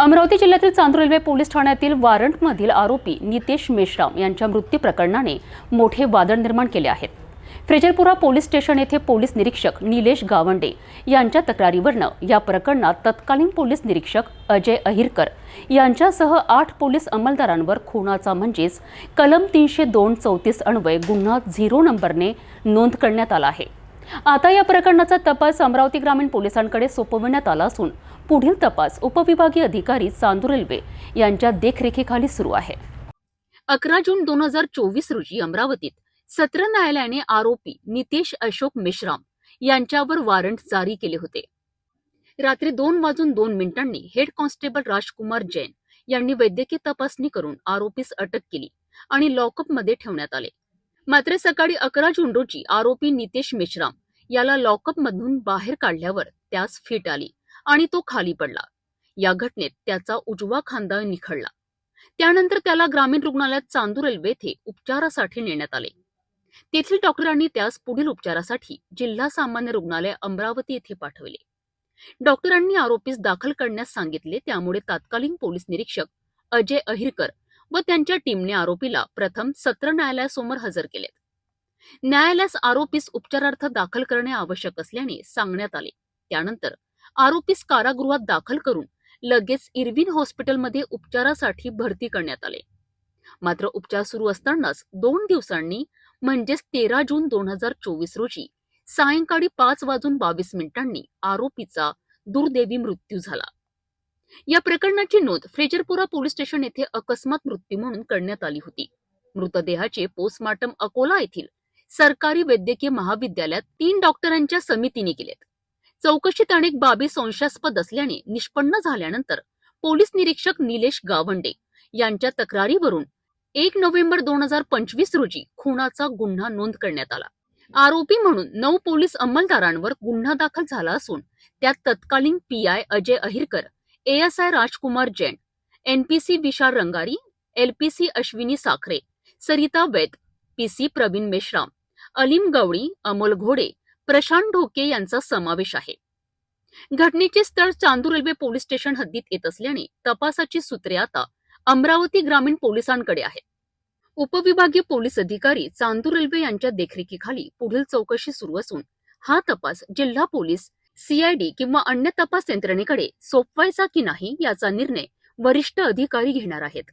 अमरावती जिल्ह्यातील Chandur railway police ठाण्यातील वारंटमधील आरोपी नितेश मेश्राम यांच्या मृत्यू प्रकरणाने मोठे वादळ निर्माण केले आहेत. फ्रेजरपुरा पोलीस स्टेशन येथे पोलीस निरीक्षक निलेश गावंडे यांच्या तक्रारीवरनं या प्रकरणात तत्कालीन पोलीस निरीक्षक अजय अहिरकर यांच्यासह आठ पोलीस अंमलदारांवर खुनाचा म्हणजेच कलम तीनशे दोन चौतीस अन्वय गुन्हा झिरो नंबरने नोंद करण्यात आला आहे. आता या प्रकरणाचा तपास अमरावती ग्रामीण पोलिसांकडे सोपवण्यात आला असून पुढील तपास उपविभागीय अधिकारी चांदूर रेल्वे यांच्या देखरेखीखाली सुरू आहे. अकरा जून दोन हजार चोवीस रोजी अमरावतीत सत्र न्यायालयाने आरोपी नितेश अशोक मेश्राम यांच्यावर वॉरंट जारी केले होते. रात्री दोन वाजून दोन मिनिटांनी हेड कॉन्स्टेबल राजकुमार जैन यांनी वैद्यकीय तपासणी करून आरोपीस अटक केली आणि लॉकअपमध्ये ठेवण्यात आले. मात्र सकाळी अकरा जून रोजी आरोपी नितेश मेश्राम याला लॉकअपमधून बाहेर काढल्यावर त्यास फिट आली आणि तो खाली पडला. या घटनेत त्याचा उजवा खांदा निखळला. त्यानंतर त्याला ग्रामीण रुग्णालयात चांदूर रेल्वे येथे उपचारासाठी नेण्यात आले. तेथील डॉक्टरांनी त्यास पुढील उपचारासाठी जिल्हा सामान्य रुग्णालय अमरावती येथे पाठवले. डॉक्टरांनी आरोपीस दाखल करण्यास सांगितले त्यामुळे तत्कालीन पोलीस निरीक्षक अजय अहिरकर व त्यांच्या टीमने आरोपीला प्रथम सत्र न्यायालयासमोर हजर केलेत. न्यायालयास आरोपीस उपचारार्थ दाखल करणे आवश्यक असल्याने सांगण्यात आले. त्यानंतर आरोपीस कारागृहात दाखल करून लगेच इरविन हॉस्पिटलमध्ये उपचारासाठी भरती करण्यात आले. मात्र उपचार सुरू असतानाच दोन दिवसांनी म्हणजेच तेरा जून दोन हजार चोवीस रोजी सायंकाळी पाच वाजून बावीस मिनिटांनी आरोपीचा दुर्दैवी मृत्यू झाला. या प्रकरणाची नोंद फ्रेजरपुरा पोलीस स्टेशन येथे अकस्मात मृत्यू म्हणून करण्यात आली होती. मृतदेहाचे पोस्टमार्टम अकोला येथील सरकारी वैद्यकीय महाविद्यालयात तीन डॉक्टरांच्या समितीने केलेत. चौकशीत अनेक बाबी संशयास्पद असल्याने निष्पन्न झाल्यानंतर पोलीस निरीक्षक निलेश गावंडे यांच्या तक्रारीवरून एक नोव्हेंबर दोन हजार पंचवीस रोजी खुनाचा गुन्हा नोंद करण्यात आला. आरोपी म्हणून नऊ पोलीस अंमलदारांवर गुन्हा दाखल झाला असून त्यात तत्कालीन PI Ajay Ahirkar ASI Rajkumar Jain NPC Vishal Rangari LPC Ashwini Sakhare Sarita Vaid PC Pravin Meshram Alim Gawali Amol Ghode Prashant Dhoke यांचा समावेश आहे. घटनेचे स्थळ चांदूर रेल्वे पोलीस स्टेशन हद्दीत येत असल्याने तपासाची सूत्रे आता अमरावती ग्रामीण पोलिसांकडे आहेत. उपविभागीय पोलीस अधिकारी चांदूर रेल्वे यांच्या देखरेखीखाली पुढील चौकशी सुरू असून हा तपास जिल्हा पोलीस सीआयडी किंवा अन्य तपास यंत्रणेकडे सोपवायचा की नाही याचा निर्णय वरिष्ठ अधिकारी घेणार आहेत.